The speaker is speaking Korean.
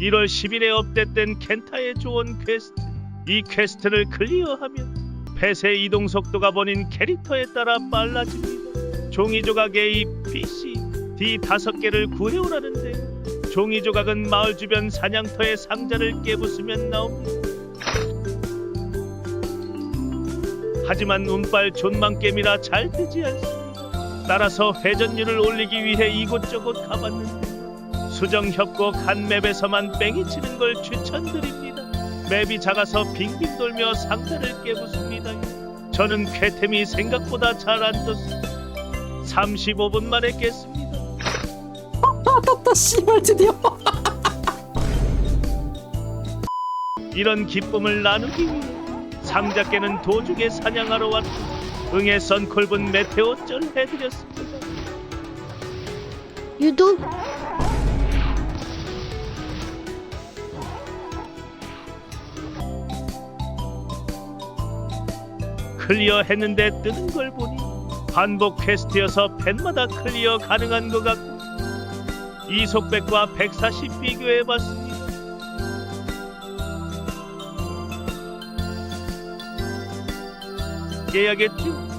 1월 10일에 업데이트된 켄타의 조언 퀘스트. 이 퀘스트를 클리어하면 펫의 이동 속도가 본인 캐릭터에 따라 빨라집니다. 종이 조각 A, B, C, D 다섯 개를 구해오라는데 종이 조각은 마을 주변 사냥터의 상자를 깨부수면 나옵니다. 하지만 운빨 존망겜이라 잘 되지 않습니다. 따라서 회전율을 올리기 위해 이곳저곳 가봤는데 수정 협곡 한 맵에서만 뺑이 치는 걸 추천드립니다. 맵이 작아서 빙빙 돌며 상자를 깨부숩니다. 저는 쾌템이 생각보다 잘 안 떴습니다. 35분 만에 깼습니다. 아 떴다 씨발 드디어 이런 기쁨을 나누기 위해 상자 깨는 도중에 사냥하러 왔고 응애 선콜분 메테오 쩔 해드렸습니다. 유도 클리어 했는데 뜨는 걸 보니 반복 퀘스트여서 팬마다 클리어 가능한 것 같고 이속백과 140 비교해봤습니다. 깨야겠죠?